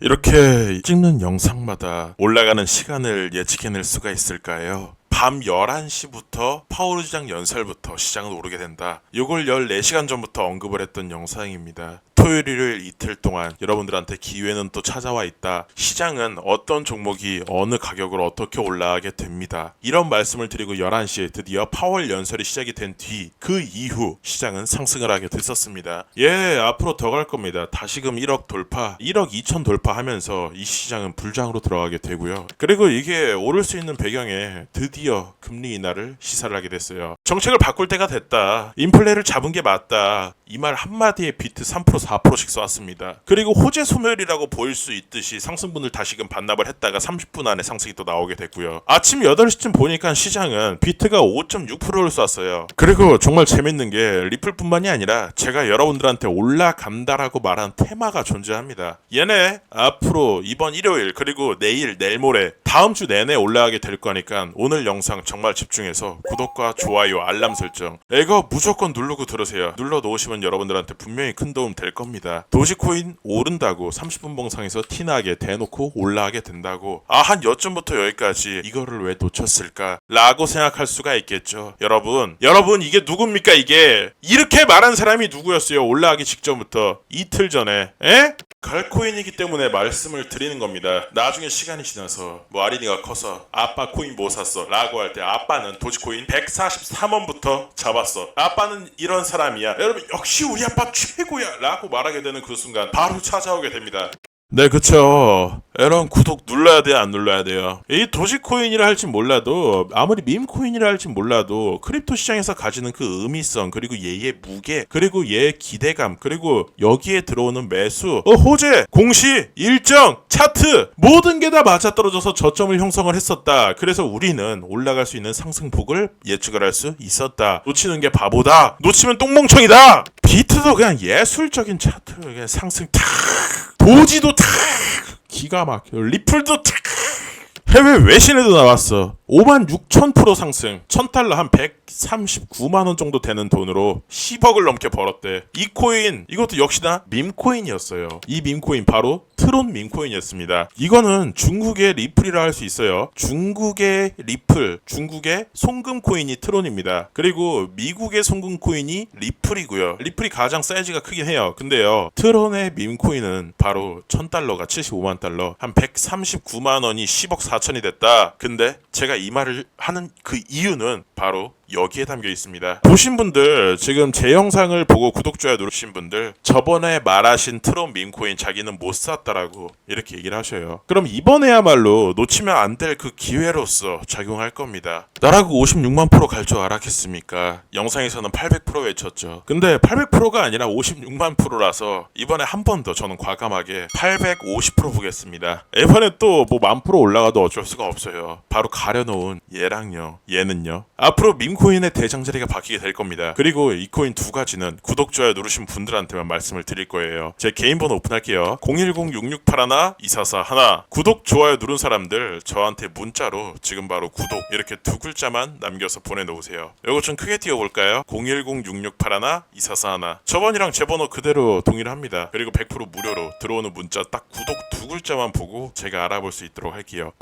이렇게 찍는 영상마다 올라가는 시간을 예측해낼 수가 있을까요? 밤 11시부터 파워르지장 연설부터 시장은 오르게 된다. 이걸 14시간 전부터 언급을 했던 영상입니다. 토요일, 일요일 이틀 동안 여러분들한테 기회는 또 찾아와 있다. 시장은 어떤 종목이 어느 가격으로 어떻게 올라가게 됩니다. 이런 말씀을 드리고 11시에 드디어 파월 연설이 시작이 된 뒤 그 이후 시장은 상승을 하게 됐었습니다. 예, 앞으로 더 갈 겁니다. 다시금 1억 돌파, 1억 2천 돌파하면서 이 시장은 불장으로 들어가게 되고요. 그리고 이게 오를 수 있는 배경에 드디어 금리 인하를 시사를 하게 됐어요. 정책을 바꿀 때가 됐다. 인플레를 잡은 게 맞다. 이 말 한마디에 비트 3% 4%씩 쏘았습니다. 그리고 호재 소멸이라고 보일 수 있듯이 상승분을 다시금 반납을 했다가 30분 안에 상승이 또 나오게 됐고요. 아침 8시쯤 보니까 시장은 비트가 5.6%를 쐈어요. 그리고 정말 재밌는 게 리플뿐만이 아니라 제가 여러분들한테 올라간다라고 말한 테마가 존재합니다. 얘네 앞으로 이번 일요일 그리고 내일 내일 모레 다음 주 내내 올라가게 될 거니까 오늘 영상 정말 집중해서 구독과 좋아요 알람 설정 이거 무조건 누르고 들으세요. 눌러 놓으시면 여러분들한테 분명히 큰 도움 될 겁니다. 도지코인 오른다고 30분 봉상에서 티나게 대놓고 올라가게 된다고 아 한 여쯤부터 여기까지 이거를 왜 놓쳤을까 라고 생각할 수가 있겠죠. 여러분 여러분 이게 누굽니까 이게 이렇게 말한 사람이 누구였어요 올라가기 직전부터 이틀 전에 에? 갈코인이기 때문에 말씀을 드리는 겁니다. 나중에 시간이 지나서 뭐 아린이가 커서 아빠 코인 뭐 샀어 라고 할 때 아빠는 도지코인 143원부터 잡았어. 아빠는 이런 사람이야. 여러분 역시 우리 아빠 최고야 라고 말하게 되는 그 순간 바로 찾아오게 됩니다. 네, 그쵸. 여러분, 구독 눌러야 돼요, 안 눌러야 돼요? 이 도지코인이라 할진 몰라도, 아무리 밈코인이라 할진 몰라도, 크립토 시장에서 가지는 그 의미성, 그리고 얘의 무게, 그리고 얘의 기대감, 그리고 여기에 들어오는 매수, 어, 호재, 공시, 일정, 차트, 모든 게 다 맞아떨어져서 저점을 형성을 했었다. 그래서 우리는 올라갈 수 있는 상승폭을 예측을 할 수 있었다. 놓치는 게 바보다. 놓치면 똥멍청이다. 비트도 그냥 예술적인 차트, 그냥 상승 탁. 도지도 탁 기가 막혀 리플도 탁. 해외 외신에도 나왔어. 5만 6천 프로 상승. 1000달러 한 139만 원 정도 되는 돈으로 10억을 넘게 벌었대. 이 코인 이것도 역시나 밈코인이었어요. 이 밈코인 바로 트론 밈코인이었습니다. 이거는 중국의 리플이라 할 수 있어요. 중국의 리플 중국의 송금 코인이 트론입니다. 그리고 미국의 송금 코인이 리플이고요. 리플이 가장 사이즈가 크긴 해요. 근데요 트론의 밈코인은 바로 1000달러가 75만 달러 한 139만 원이 10억 4천이 됐다. 근데 제가 이 말을 하는 그 이유는 바로 여기에 담겨 있습니다. 보신 분들 지금 제 영상을 보고 구독 좋아요 누르신 분들 저번에 말하신 트론 밈코인 자기는 못 샀다라고 이렇게 얘기를 하셔요. 그럼 이번에야말로 놓치면 안 될 그 기회로서 작용할 겁니다. 나라고 56만 프로 갈 줄 알았겠습니까? 영상에서는 800% 외쳤죠. 근데 800%가 아니라 56만 프로라서 이번에 한 번 더 저는 과감하게 850% 보겠습니다. 이번에 또 뭐 만 프로 올라가도 어쩔 수가 없어요. 바로 가 려놓은 얘랑요, 얘는요. 앞으로 밈코인의 대장자리가 바뀌게 될 겁니다. 그리고 이 코인 두 가지는 구독, 좋아요 누르신 분들한테만 말씀을 드릴 거예요. 제 개인 번호 오픈할게요. 010-6681-2441 구독, 좋아요 누른 사람들 저한테 문자로 지금 바로 구독 이렇게 두 글자만 남겨서 보내놓으세요. 이거 좀 크게 띄워볼까요? 010-6681-2441 저번이랑 제 번호 그대로 동일합니다. 그리고 100% 무료로 들어오는 문자 딱 구독 두 글자만 보고 제가 알아볼 수 있도록 할게요.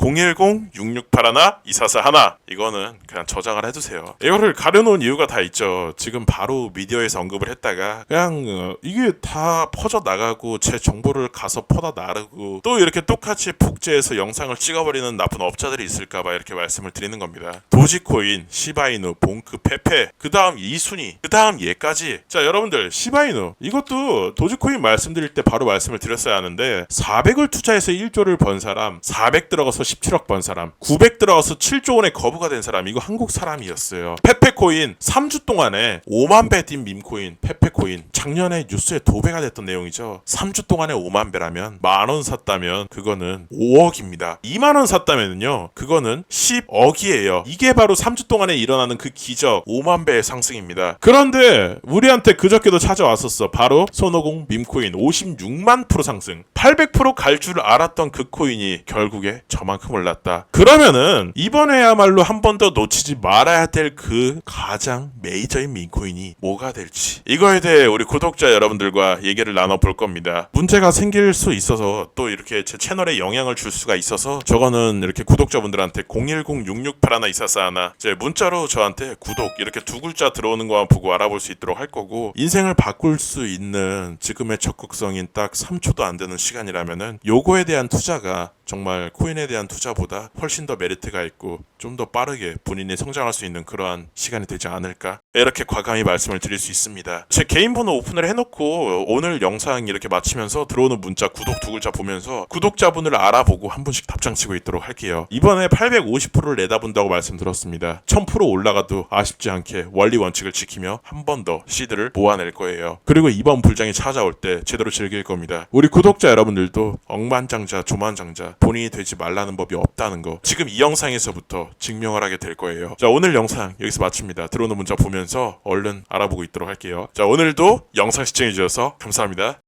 010-6681-2441 이거는 그냥 저장을 해두세요. 이거를 가려놓은 이유가 다 있죠. 지금 바로 미디어에서 언급을 했다가 그냥 어, 이게 다 퍼져 나가고 제 정보를 가서 퍼다 나르고 또 이렇게 똑같이 복제해서 영상을 찍어버리는 나쁜 업자들이 있을까봐 이렇게 말씀을 드리는 겁니다. 도지코인, 시바이누, 봉크, 페페, 그 다음 이순이, 그 다음 얘까지. 자 여러분들 시바이누 이것도 도지코인 말씀드릴 때 바로 말씀을 드렸어야 하는데 400을 투자해서 1조를 번 사람, 400 들어가서 17억 번 사람, 900 들어가 서 7조 원의 거부가 된 사람 이거 한국 사람이었어요. 페페코인 3주 동안에 5만 배 뛴 밈코인 페페코인 작년에 뉴스에 도배가 됐던 내용이죠. 3주 동안에 5만 배라면 만 원 샀다면 그거는 5억입니다. 2만 원 샀다면은요 그거는 10억이에요. 이게 바로 3주 동안에 일어나는 그 기적 5만 배의 상승입니다. 그런데 우리한테 그저께도 찾아왔었어. 바로 손오공 밈코인 56만 프로 상승 800%갈 줄 알았던 그 코인이 결국에 저만큼 올랐다. 그러면은 이번에야말로 한 번 더 놓치지 말아야 될 그 가장 메이저인 민코인이 뭐가 될지 이거에 대해 우리 구독자 여러분들과 얘기를 나눠볼 겁니다. 문제가 생길 수 있어서 또 이렇게 제 채널에 영향을 줄 수가 있어서 저거는 이렇게 구독자분들한테 010-668 하나 있었어 하나 이제 문자로 저한테 구독 이렇게 두 글자 들어오는 것만 보고 알아볼 수 있도록 할 거고 인생을 바꿀 수 있는 지금의 적극성인 딱 3초도 안 되는 시간이라면은 요거에 대한 투자가 정말 코인에 대한 투자보다 훨씬 더 메리트가 있고 좀 더 빠르게 본인이 성장할 수 있는 그러한 시간이 되지 않을까 이렇게 과감히 말씀을 드릴 수 있습니다. 제 개인 번호 오픈을 해놓고 오늘 영상 이렇게 마치면서 들어오는 문자 구독 두 글자 보면서 구독자분을 알아보고 한 분씩 답장치고 있도록 할게요. 이번에 850%를 내다본다고 말씀드렸습니다. 1000% 올라가도 아쉽지 않게 원리 원칙을 지키며 한 번 더 시드를 모아낼 거예요. 그리고 이번 불장이 찾아올 때 제대로 즐길 겁니다. 우리 구독자 여러분들도 억만장자 조만장자 본인이 되지 말라는 법이 없다는 거 지금 이 영상에서부터 증명을 하게 될 거예요. 자 오늘 영상 여기서 마칩니다. 들어오는 문자 보면서 얼른 알아보고 있도록 할게요. 자 오늘도 영상 시청해 주셔서 감사합니다.